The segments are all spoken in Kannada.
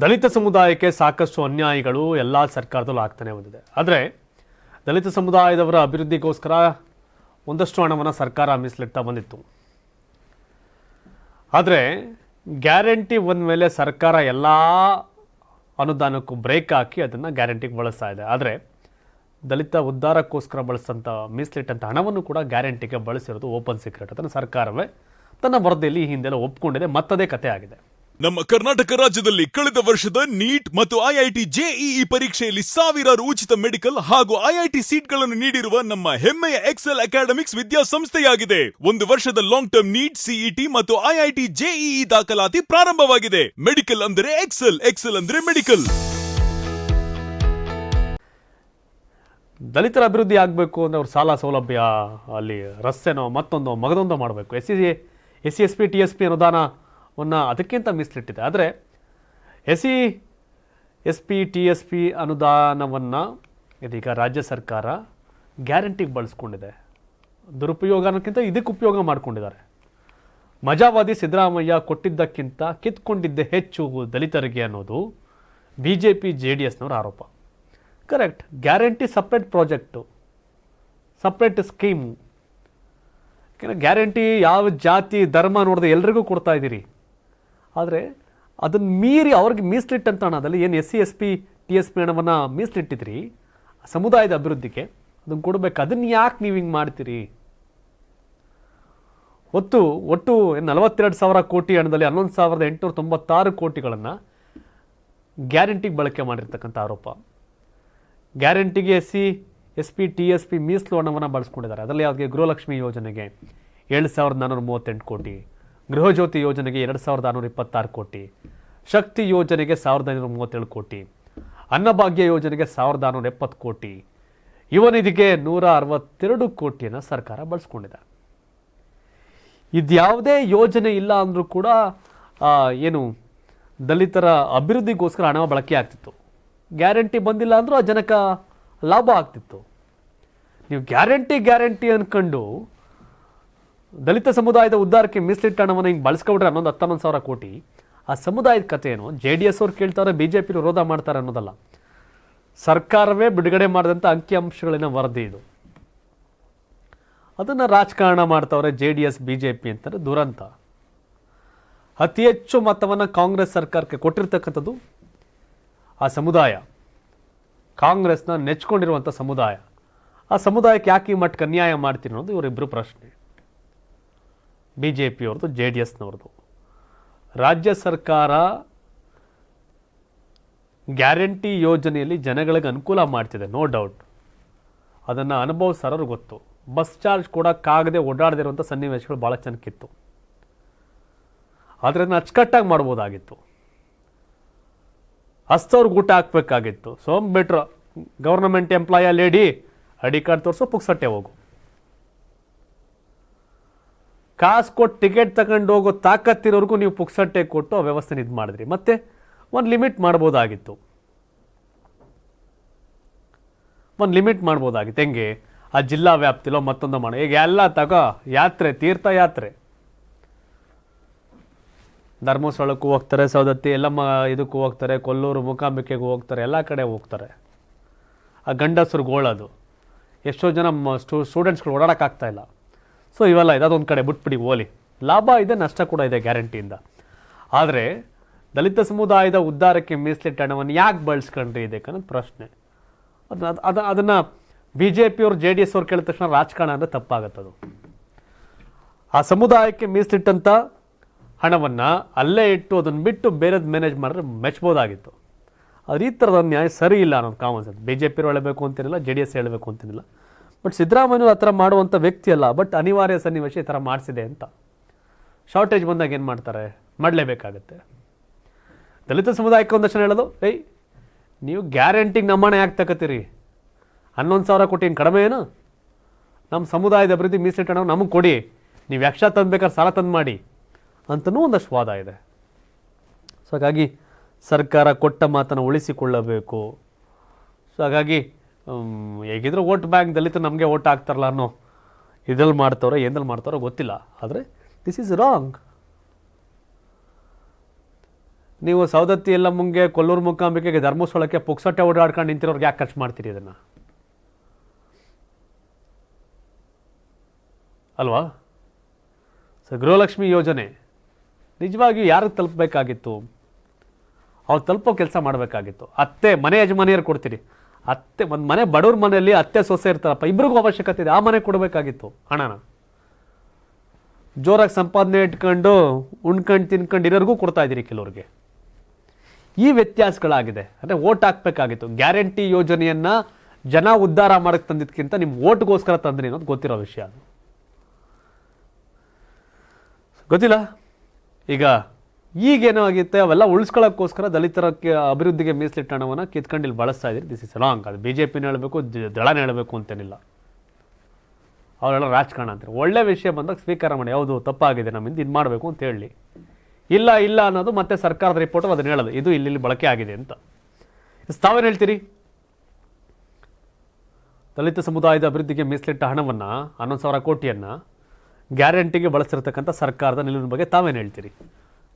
ದಲಿತ ಸಮುದಾಯಕ್ಕೆ ಸಾಕಷ್ಟು ಅನ್ಯಾಯಗಳು ಎಲ್ಲ ಸರ್ಕಾರದಲ್ಲೂ ಆಗ್ತಾನೆ ಬಂದಿದೆ. ಆದರೆ ದಲಿತ ಸಮುದಾಯದವರ ಅಭಿವೃದ್ಧಿಗೋಸ್ಕರ ಒಂದಷ್ಟು ಹಣವನ್ನು ಸರ್ಕಾರ ಮೀಸಲಿಡ್ತಾ ಬಂದಿತ್ತು. ಆದರೆ ಗ್ಯಾರಂಟಿ ಬಂದ ಮೇಲೆ ಸರ್ಕಾರ ಎಲ್ಲ ಅನುದಾನಕ್ಕೂ ಬ್ರೇಕ್ ಹಾಕಿ ಅದನ್ನು ಗ್ಯಾರಂಟಿಗೆ ಬಳಸ್ತಾ ಇದೆ. ಆದರೆ ದಲಿತ ಉದ್ಧಾರಕ್ಕೋಸ್ಕರ ಬಳಸಂತ ಮೀಸಲಿಟ್ಟಂಥ ಹಣವನ್ನು ಕೂಡ ಗ್ಯಾರಂಟಿಗೆ ಬಳಸಿರೋದು ಓಪನ್ ಸೀಕ್ರೆಟ್ ಅದನ್ನು ಸರ್ಕಾರವೇ ತನ್ನ ವರದಿಯಲ್ಲಿ ಈ ಹಿಂದೆಲ್ಲ ಒಪ್ಕೊಂಡಿದೆ. ಮತ್ತದೇ ಕತೆ ಆಗಿದೆ. ನಮ್ಮ ಕರ್ನಾಟಕ ರಾಜ್ಯದಲ್ಲಿ ಕಳೆದ ವರ್ಷದ ನೀಟ್ ಮತ್ತು ಐಐಟಿ ಜೆಇಇ ಪರೀಕ್ಷೆಯಲ್ಲಿ ಸಾವಿರಾರು ಉಚಿತ ಮೆಡಿಕಲ್ ಹಾಗೂ ಐಐಟಿ ಸೀಟ್ಗಳನ್ನು ನೀಡಿರುವ ನಮ್ಮ ಹೆಮ್ಮೆಯ ಎಕ್ಸೆಲ್ ಅಕಾಡೆಮಿಕ್ಸ್ ವಿದ್ಯಾಸಂಸ್ಥೆಯಾಗಿದೆ. ಒಂದು ವರ್ಷದ ಲಾಂಗ್ ಟರ್ಮ್ ನೀಟ್ ಸಿಇಟಿ ಮತ್ತು ಐಐಟಿ ಜೆಇಇ ದಾಖಲಾತಿ ಪ್ರಾರಂಭವಾಗಿದೆ. ಮೆಡಿಕಲ್ ಅಂದರೆ ಎಕ್ಸೆಲ್ ಎಕ್ಸೆಲ್ ಅಂದರೆ ಮೆಡಿಕಲ್. ದಲಿತರ ಅಭಿವೃದ್ಧಿ ಆಗಬೇಕು ಅಂದರೆ ಅವ್ರ ಸಾಲ ಸೌಲಭ್ಯ ಅಲ್ಲಿ ರಸ್ತೆನೋ ಮತ್ತೊಂದು ಮಗದೊಂದು ಮಾಡಬೇಕು. S C S C S P, T S P ಅನುದಾನವನ್ನು ಅದಕ್ಕಿಂತ ಮೀಸಲಿಟ್ಟಿದೆ. ಆದರೆ S C S P T S P ಅನುದಾನವನ್ನು ಇದೀಗ ರಾಜ್ಯ ಸರ್ಕಾರ ಗ್ಯಾರಂಟಿಗೆ ಬಳಸ್ಕೊಂಡಿದೆ. ದುರುಪಯೋಗ ಅನ್ನೋಕ್ಕಿಂತ ಇದಕ್ಕೆ ಉಪಯೋಗ ಮಾಡ್ಕೊಂಡಿದ್ದಾರೆ. ಮಜಾವಾದಿ ಸಿದ್ದರಾಮಯ್ಯ ಕೊಟ್ಟಿದ್ದಕ್ಕಿಂತ ಕಿತ್ಕೊಂಡಿದ್ದೆ ಹೆಚ್ಚು ದಲಿತರಿಗೆ ಅನ್ನೋದು B J P J D ಎಸ್ನವರ ಆರೋಪ. Correct. Guarantee separate project, separate scheme. ಯಾಕೆಂದರೆ ಗ್ಯಾರಂಟಿ ಯಾವ ಜಾತಿ, ಧರ್ಮ ನೋಡದೆ ಎಲ್ರಿಗೂ ಕೊಡ್ತಾ ಇದ್ದೀರಿ. ಆದರೆ ಅದನ್ನು ಮೀರಿ ಅವ್ರಿಗೆ ಮೀಸಲಿಟ್ಟಂತ ಹಣದಲ್ಲಿ ಏನು S C S P T S P ಹಣವನ್ನು ಮೀಸಲಿಟ್ಟಿದ್ರಿ, ಸಮುದಾಯದ ಅಭಿವೃದ್ಧಿಗೆ ಅದನ್ನು ಕೊಡಬೇಕು. ಅದನ್ನು ಯಾಕೆ ನೀವು ಹಿಂಗೆ ಮಾಡ್ತೀರಿ? ಒಟ್ಟು ಒಟ್ಟು ನಲವತ್ತೆರಡು ಸಾವಿರ ಕೋಟಿ ಹಣದಲ್ಲಿ ಹನ್ನೊಂದು ಸಾವಿರದ ಎಂಟುನೂರ ತೊಂಬತ್ತಾರು ಕೋಟಿಗಳನ್ನು ಗ್ಯಾರಂಟಿಗೆ ಬಳಕೆ ಮಾಡಿರ್ತಕ್ಕಂಥ ಆರೋಪ. ಗ್ಯಾರಂಟಿಗೆ S C S P T S P ಮೀಸಲು ಹಣವನ್ನು ಬಳಸ್ಕೊಂಡಿದ್ದಾರೆ. ಅದರಲ್ಲಿ ಯಾವುದೇ ಗೃಹಲಕ್ಷ್ಮಿ ಯೋಜನೆಗೆ ಏಳು ಸಾವಿರದ ನಾನ್ನೂರ ಮೂವತ್ತೆಂಟು ಕೋಟಿ. ಗೃಹಜ್ಯೋತಿ ಯೋಜನೆಗೆ ಎರಡು ಸಾವಿರದ ಆರುನೂರ ಇಪ್ಪತ್ತಾರು ಕೋಟಿ, ಶಕ್ತಿ ಯೋಜನೆಗೆ ಸಾವಿರದ ಐನೂರ ಮೂವತ್ತೇಳು ಕೋಟಿ, ಅನ್ನಭಾಗ್ಯ ಯೋಜನೆಗೆ ಸಾವಿರದ ಆರುನೂರ ಎಪ್ಪತ್ತು ಕೋಟಿ, ಯುವ ನಿಧಿಗೆ ನೂರ ಅರವತ್ತೆರಡು ಕೋಟಿಯನ್ನು ಸರ್ಕಾರ ಬಳಸ್ಕೊಂಡಿದೆ. ಇದ್ಯಾವುದೇ ಯೋಜನೆ ಇಲ್ಲ ಅಂದರೂ ಕೂಡ ಏನು ದಲಿತರ ಅಭಿವೃದ್ಧಿಗೋಸ್ಕರ ಹಣ ಬಳಕೆ ಆಗ್ತಿತ್ತು. ಗ್ಯಾರಂಟಿ ಬಂದಿಲ್ಲ ಅಂದರೂ ಆ ಜನಕ್ಕೆ ಲಾಭ ಆಗ್ತಿತ್ತು. ನೀವು ಗ್ಯಾರಂಟಿ ಗ್ಯಾರಂಟಿ ಅನ್ಕೊಂಡು ದಲಿತ ಸಮುದಾಯದ ಉದ್ದಾರಕ್ಕೆ ಮೀಸಲಿಟ್ಟ ಹಣವನ್ನು ಹಿಂಗೆ ಬಳಸ್ಕೊಬಿಟ್ರೆ ಹನ್ನೊಂದು ಹತ್ತೊಂದು ಸಾವಿರ ಕೋಟಿ. ಆ ಸಮುದಾಯದ ಕಥೆ ಏನು ಜೆ ಡಿ ಎಸ್ ಅವ್ರು ಕೇಳ್ತಾರೆ ಬಿ ಜೆ ಪಿ ವಿರೋಧ ಮಾಡ್ತಾರೆ ಅನ್ನೋದಲ್ಲ. ಸರ್ಕಾರವೇ ಬಿಡುಗಡೆ ಮಾಡಿದಂಥ ಅಂಕಿಅಂಶಗಳಿನ ವರದಿ ಇದು. ಅದನ್ನು ರಾಜಕಾರಣ ಮಾಡ್ತವ್ರೆ J D S, B J P ಅಂತಾರೆ ದುರಂತ. ಅತಿ ಹೆಚ್ಚು ಮತವನ್ನು ಕಾಂಗ್ರೆಸ್ ಸರ್ಕಾರಕ್ಕೆ ಕೊಟ್ಟಿರ್ತಕ್ಕಂಥದ್ದು ಆ ಸಮುದಾಯ. ಕಾಂಗ್ರೆಸ್ನ ನೆಚ್ಕೊಂಡಿರುವಂಥ ಸಮುದಾಯ. ಆ ಸಮುದಾಯಕ್ಕೆ ಯಾಕೆ ಈ ಮಟ್ಟಕ್ಕೆ ಅನ್ಯಾಯ ಮಾಡ್ತೀರಿ ಅನ್ನೋದು ಇವರಿಬ್ಬರು ಪ್ರಶ್ನೆ. ಬಿ ಜೆ ಪಿಯವ್ರದ್ದು ಜೆ ಡಿ ಎಸ್ನವ್ರದ್ದು ರಾಜ್ಯ ಸರ್ಕಾರ ಗ್ಯಾರಂಟಿ ಯೋಜನೆಯಲ್ಲಿ ಜನಗಳಿಗೆ ಅನುಕೂಲ ಮಾಡ್ತಿದೆ ನೋ ಡೌಟ್ ಅದನ್ನು ಅನುಭವಿಸೋರು ಗೊತ್ತು. ಬಸ್ ಚಾರ್ಜ್ ಕೊಡೋಕ್ಕಾಗದೆ ಓಡಾಡದಿರುವಂಥ ಸನ್ನಿವೇಶಗಳು ಭಾಳ ಚೆನ್ನಕ್ಕಿತ್ತು ಆದರೆ ಅದನ್ನು ಅಚ್ಚುಕಟ್ಟಾಗಿ ಮಾಡ್ಬೋದಾಗಿತ್ತು. ಹಸ್ತವ್ರಿಗೆ ಊಟ ಹಾಕ್ಬೇಕಾಗಿತ್ತು. ಸೋಮ್ ಬಿಟ್ರು government employee lady, I D card ತೋರಿಸೋ, ಪುಕ್ಸಟ್ಟೆ ಹೋಗು. ಕಾಸು ಕೊಟ್ಟು ಟಿಕೆಟ್ ತಗೊಂಡು ಹೋಗೋ ತಾಕತ್ತಿರೋರ್ಗೂ ನೀವು ಪುಕ್ಸಟ್ಟೆ ಕೊಟ್ಟು ಆ ವ್ಯವಸ್ಥೆನ ಇದು ಮಾಡಿದ್ರಿ. ಮತ್ತೆ ಒಂದು ಲಿಮಿಟ್ ಮಾಡ್ಬೋದಾಗಿತ್ತು. ಒಂದು ಲಿಮಿಟ್ ಮಾಡ್ಬೋದಾಗಿತ್ತು. ಹೆಂಗೆ? ಆ ಜಿಲ್ಲಾ ವ್ಯಾಪ್ತಿಲೋ ಮತ್ತೊಂದು ಮಾಡೋ ಈಗ ಎಲ್ಲ ತಗೋ, ಯಾತ್ರೆ, ತೀರ್ಥಯಾತ್ರೆ. ಧರ್ಮಸ್ಥಳಕ್ಕೂ ಹೋಗ್ತಾರೆ ಸೌದತ್ತಿ ಎಲ್ಲಮ್ಮ ಇದಕ್ಕೂ ಹೋಗ್ತಾರೆ, ಕೊಲ್ಲೂರು, ಮೂಕಾಂಬಿಕೆಗೂ ಹೋಗ್ತಾರೆ, ಎಲ್ಲ ಕಡೆ ಹೋಗ್ತಾರೆ. ಆ ಗಂಡಸರು ಗೋಳದು ಎಷ್ಟೋ ಜನ ಸ್ಟೂ, ಸ್ಟೂಡೆಂಟ್ಸ್ಗಳು ಓಡಾಡೋಕ್ಕಾಗ್ತಾ ಇಲ್ಲ. ಸೊ ಇವೆಲ್ಲ ಇದೆ ಕಡೆ ಬಿಟ್ಬಿಡಿ, ಓಲಿ. ಲಾಭ ಇದೆ, ನಷ್ಟ ಕೂಡ ಇದೆ ಗ್ಯಾರಂಟಿಯಿಂದ. ಆದರೆ, ದಲಿತ ಸಮುದಾಯದ ಉದ್ಧಾರಕ್ಕೆ ಮೀಸಲಿಟ್ಟ ಹಣವನ್ನು ಯಾಕೆ ಬಳಸ್ಕೊಂಡ್ರಿ ಇದಕ್ಕೆ ಅನ್ನೋದು ಪ್ರಶ್ನೆ. ಅದನ್ನ, ಅದು ಅದನ್ನು ಬಿ ಜೆ ಪಿಯವ್ರು ಜೆ ಡಿ ಎಸ್ ಅವ್ರು ಕೇಳಿದ ತಕ್ಷಣ ರಾಜಕಾರಣ ಅಂದರೆ ತಪ್ಪಾಗತ್ತದು ಆ ಸಮುದಾಯಕ್ಕೆ ಮೀಸಲಿಟ್ಟಂಥ ಹಣವನ್ನು ಅಲ್ಲೇ ಇಟ್ಟು ಅದನ್ನು ಬಿಟ್ಟು ಬೇರೆದು ಮ್ಯಾನೇಜ್ ಮಾಡಿದ್ರೆ ಮೆಚ್ಬೋದಾಗಿತ್ತು. ಅದು ಈ ಥರದ ನ್ಯಾಯ ಸರಿ ಇಲ್ಲ ಅನ್ನೋದು common sense B J P ಹೇಳಬೇಕು ಅಂತೇನಿಲ್ಲ ಜೆ ಡಿ ಎಸ್ ಹೇಳಬೇಕು ಅಂತಿರಲಿಲ್ಲ ಬಟ್ ಸಿದ್ದರಾಮಯ್ಯ ಆ ಥರ ಮಾಡುವಂಥ ವ್ಯಕ್ತಿ ಅಲ್ಲ. ಬಟ್ ಅನಿವಾರ್ಯ ಸನ್ನಿವೇಶ ಈ ಥರ ಮಾಡಿಸಿದೆ ಅಂತ. ಶಾರ್ಟೇಜ್ ಬಂದಾಗ ಏನು ಮಾಡ್ತಾರೆ? ಮಾಡಲೇಬೇಕಾಗತ್ತೆ. ದಲಿತ ಸಮುದಾಯಕ್ಕೆ ಒಂದಷ್ಟು ಹೇಳೋದು, ಏಯ್, ನೀವು ಗ್ಯಾರಂಟಿಗೆ ನಮ್ಮನೆ ಯಾಕೆ ತಗೋತೀರಿ ಹನ್ನೊಂದು ಸಾವಿರ ಕೊಟ್ಟು ಏನು ಕಡಿಮೆ ಏನು? ನಮ್ಮ ಸಮುದಾಯದ ಅಭಿವೃದ್ಧಿ ಮೀಸಲಿಟ್ಟು ಹಣ ನಮಗೆ ಕೊಡಿ. ನೀವು ಯಕ್ಷ ತಂದ್ಬೇಕಾದ್ರೆ ಸಾಲ ತಂದು ಮಾಡಿ. ಅಂತಲೂ ಒಂದಷ್ಟು ವಾದ ಇದೆ. ಸೊ ಹಾಗಾಗಿ ಸರ್ಕಾರ ಕೊಟ್ಟ ಮಾತನ್ನು ಉಳಿಸಿಕೊಳ್ಳಬೇಕು. ಸೊ ಹಾಗಾಗಿ ಹೇಗಿದ್ರು ಓಟ್ ಬ್ಯಾಂಕ್ ದಲಿತ ನಮಗೆ ಓಟ್ ಹಾಕ್ತಾರಲ್ಲ ಅನ್ನೋ ಇದ್ರಲ್ಲಿ ಮಾಡ್ತಾರೋ ಏನಲ್ಲಿ ಮಾಡ್ತಾರೋ ಗೊತ್ತಿಲ್ಲ. ಆದರೆ ದಿಸ್ ಈಸ್ ರಾಂಗ್ ನೀವು ಸೌದತ್ತಿ ಎಲ್ಲ ಮುಂಗೆ ಕೊಲ್ಲೂರು ಮುಖಾಂಬಿಕೆಗೆ ಧರ್ಮಸ್ಥಳಕ್ಕೆ ಪುಕ್ಸಟ್ಟೆ ಓಡಾಡ್ಕೊಂಡು ನಿಂತಿರೋರ್ಗೆ ಯಾಕೆ ಖರ್ಚು ಮಾಡ್ತೀರಿ ಇದನ್ನು? ಅಲ್ವಾ? ಸೊ ಗೃಹಲಕ್ಷ್ಮಿ ಯೋಜನೆ. ನಿಜವಾಗಿಯೂ ಯಾರಿಗೆ ತಲುಪಬೇಕಾಗಿತ್ತು? ಅವ್ರು ತಲುಪೋ ಕೆಲಸ ಮಾಡಬೇಕಾಗಿತ್ತು. ಅತ್ತೆ, ಮನೆ ಯಜಮಾನಿಯರು ಕೊಡ್ತೀರಿ. ಅತ್ತೆ, ಒಂದು ಮನೆ ಬಡವ್ರ ಮನೆಯಲ್ಲಿ ಅತ್ತೆ ಸೊಸೆ ಇರ್ತಾರಪ್ಪ, ಇಬ್ರಿಗೂ ಅವಶ್ಯಕತೆ ಇದೆ. ಆ ಮನೆ ಕೊಡಬೇಕಾಗಿತ್ತು ಹಣನ. ಜೋರಾಗಿ ಸಂಪಾದನೆ ಇಟ್ಕೊಂಡು, ಉಣ್ಕಂಡು, ತಿನ್ಕೊಂಡು ಇರೋರಿಗೂ ಕೊಡ್ತಾ ಇದ್ದೀರಿ ಕೆಲವ್ರಿಗೆ. ಈ ವ್ಯತ್ಯಾಸಗಳಾಗಿದೆ. ಅಂದರೆ ಓಟ್ ಹಾಕ್ಬೇಕಾಗಿತ್ತು. ಗ್ಯಾರಂಟಿ ಯೋಜನೆಯನ್ನು ಜನ ಉದ್ಧಾರ ಮಾಡಕ್ಕೆ ತಂದಿದ್ದಕ್ಕಿಂತ ನಿಮ್ಮ ಓಟ್ಗೋಸ್ಕರ ತಂದ್ರಿ ಅನ್ನೋದು ಗೊತ್ತಿರೋ ವಿಷಯ ಅದು. ಗೊತ್ತಿಲ್ಲ? ಈಗ ಈಗೇನೋ ಆಗಿತ್ತೆ ಅವೆಲ್ಲ ಉಳಿಸ್ಕೊಳ್ಳೋಕ್ಕೋಸ್ಕರ ದಲಿತರ ಅಭಿವೃದ್ಧಿಗೆ ಮೀಸಲಿಟ್ಟ ಹಣವನ್ನು ಕಿತ್ಕೊಂಡು ಇಲ್ಲಿ ಬಳಸ್ತಾ ಇದ್ದೀರಿ ದಿಸ್ ಇಸ್ ರಾಂಗ್ ಅದು ಬಿ ಜೆ ಪಿನ ಹೇಳಬೇಕು ದಳನ ಹೇಳಬೇಕು ಅಂತೇನಿಲ್ಲ. ಅವರೆಲ್ಲ ರಾಜಕಾರಣ ಅಂತಾರೆ. ಒಳ್ಳೆ ವಿಷಯ ಬಂದಾಗ ಸ್ವೀಕಾರ ಮಾಡಿ. ಯಾವುದು ತಪ್ಪಾಗಿದೆ ನಮ್ಮಿಂದ, ಇದು ಮಾಡಬೇಕು ಅಂತ ಹೇಳಿ. ಇಲ್ಲ ಇಲ್ಲ ಅನ್ನೋದು ಮತ್ತೆ ಸರ್ಕಾರದ ರಿಪೋರ್ಟ್ ಅದನ್ನ ಹೇಳೋದು. ಇದು ಇಲ್ಲಿ ಬಳಕೆ ಆಗಿದೆ ಅಂತ. ತಾವೇನು ಹೇಳ್ತೀರಿ? ದಲಿತ ಸಮುದಾಯದ ಅಭಿವೃದ್ಧಿಗೆ ಮೀಸಲಿಟ್ಟ ಹಣವನ್ನು, ಹನ್ನೊಂದು ಸಾವಿರ ಕೋಟಿಯನ್ನು ಗ್ಯಾರಂಟಿಗೆ ಬಳಸಿರ್ತಕ್ಕಂಥ ಸರ್ಕಾರದ ನಿಲುವಿನ ಬಗ್ಗೆ ತಾವೇನು ಹೇಳ್ತೀರಿ?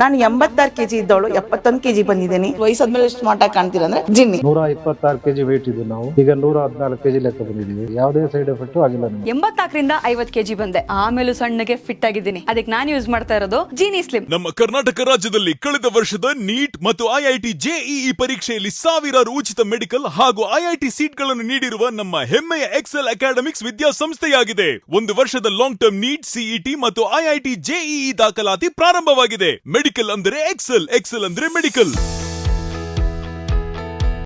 ನಾನು ಎಂಬತ್ತಾರು ಕೆಜಿ ಇದ್ದವಳು ಎಪ್ಪತ್ತೊಂದು ಕೆಜಿ ಬಂದಿದ್ದೀನಿ. ವಯಸ್ಸಾದ್ಮೇಲೆ ಎಷ್ಟು ಮಾಟ ಕಾಣ್ತೀರಾ ಅಂದ್ರೆ ಜಿನ್ನಿ. ನೂರ ಇಪ್ಪತ್ತಾರು ಕೆಜಿ ವೇಟ್ ಇದ್ದು ನಾವು. ಈಗ ನೂರ ಹದಿನಾಲ್ಕು ಕೆಜಿ ಲೆಕ್ಕ ಬಂದಿದ್ದೀವಿ. ಯಾವುದೇ ಸೈಡ್ ಎಫೆಕ್ಟ್ ಆಗಿಲ್ಲ ನಮಗೆ. ಎಂಬತ್ನಾಲ್ಕರಿಂದ ಐವತ್ ಕೆಜಿ ಬಂದೆ. ಆಮೇಲೆ ಸಣ್ಣಗೆ ಫಿಟ್ ಆಗಿದ್ದೀನಿ. ಅದಕ್ಕೆ ನಾನು ಯೂಸ್ ಮಾಡ್ತಾ ಇರೋದು ಜೀನಿ ಸ್ಲಿಮ್ ನಮ್ಮ ಕರ್ನಾಟಕ ರಾಜ್ಯದಲ್ಲಿ ಕಳೆದ ವರ್ಷದ ನೀಟ್ ಮತ್ತು ಐಐಟಿ ಜೆಇಇ ಪರೀಕ್ಷೆಯಲ್ಲಿ ಸಾವಿರಾರು ಉಚಿತ ಮೆಡಿಕಲ್ ಹಾಗೂ ಐಐಟಿ ಸೀಟ್ಗಳನ್ನು ನೀಡಿರುವ ನಮ್ಮ ಹೆಮ್ಮೆಯ ಎಕ್ಸೆಲ್ ಅಕಾಡೆಮಿಕ್ಸ್ ವಿದ್ಯಾಸಂಸ್ಥೆಯಾಗಿದೆ. ಒಂದು ವರ್ಷದ ಲಾಂಗ್ ಟರ್ಮ್ ನೀಟ್ ಸಿಇಟಿ ಮತ್ತು ಐಐಟಿ ಜೆಇಇ ದಾಖಲಾತಿ ಪ್ರಾರಂಭವಾಗಿದೆ. ಮೆಡಿಕಲ್ ಅಂದರೆ ಎಕ್ಸೆಲ್ ಎಕ್ಸೆಲ್ ಅಂದ್ರೆ ಮೆಡಿಕಲ್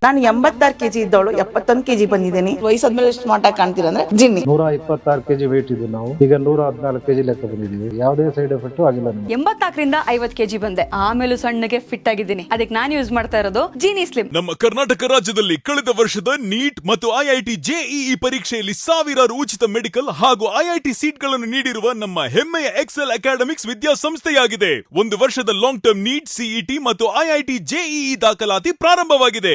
ನಾನು ಎಂಬತ್ತಾರು ಕೆಜಿ ಇದ್ದವಳು ಎಪ್ಪತ್ತೊಂದು ಕೆಜಿ ಬಂದಿದ್ದೀನಿ. ವಯಸ್ಸಾದ್ಮೇಲೆ ಎಷ್ಟು ಮಾಟ ಕಾಣ್ತೀರಾ ಅಂದ್ರೆ ಜಿನ್ನಿ. ನೂರ ಇಪ್ಪತ್ತಾರು ಕೆಜಿ ವೇಟ್ ಇದ್ದು ನಾವು. ಈಗ ನೂರ ಹದಿನಾಲ್ಕು ಕೆಜಿ ಲೆಕ್ಕ ಬಂದಿದ್ದೀವಿ. ಯಾವುದೇ ಸೈಡ್ ಎಫೆಕ್ಟ್ ಆಗಿಲ್ಲ ಎಂಬತ್ತಾಕರಿಂದ ಎಂಬತ್ನಾಲ್ಕರಿಂದ ಐವತ್ ಕೆಜಿ ಬಂದೆ. ಆಮೇಲೆ ಸಣ್ಣಗೆ ಫಿಟ್ ಆಗಿದ್ದೀನಿ. ಅದಕ್ಕೆ ನಾನು ಯೂಸ್ ಮಾಡ್ತಾ ಇರೋದು ಜೀನಿ ಸ್ಲಿಮ್ ನಮ್ಮ ಕರ್ನಾಟಕ ರಾಜ್ಯದಲ್ಲಿ ಕಳೆದ ವರ್ಷದ ನೀಟ್ ಮತ್ತು ಐಐಟಿ ಜೆಇಇ ಪರೀಕ್ಷೆಯಲ್ಲಿ ಸಾವಿರಾರು ಉಚಿತ ಮೆಡಿಕಲ್ ಹಾಗೂ ಐಐಟಿ ಸೀಟ್ಗಳನ್ನು ನೀಡಿರುವ ನಮ್ಮ ಹೆಮ್ಮೆಯ ಎಕ್ಸೆಲ್ ಅಕಾಡೆಮಿಕ್ಸ್ ವಿದ್ಯಾಸಂಸ್ಥೆಯಾಗಿದೆ. ಒಂದು ವರ್ಷದ ಲಾಂಗ್ ಟರ್ಮ್ ನೀಟ್ ಸಿಇಟಿ ಮತ್ತು ಐಐಟಿ ಜೆಇಇ ದಾಖಲಾತಿ ಪ್ರಾರಂಭವಾಗಿದೆ.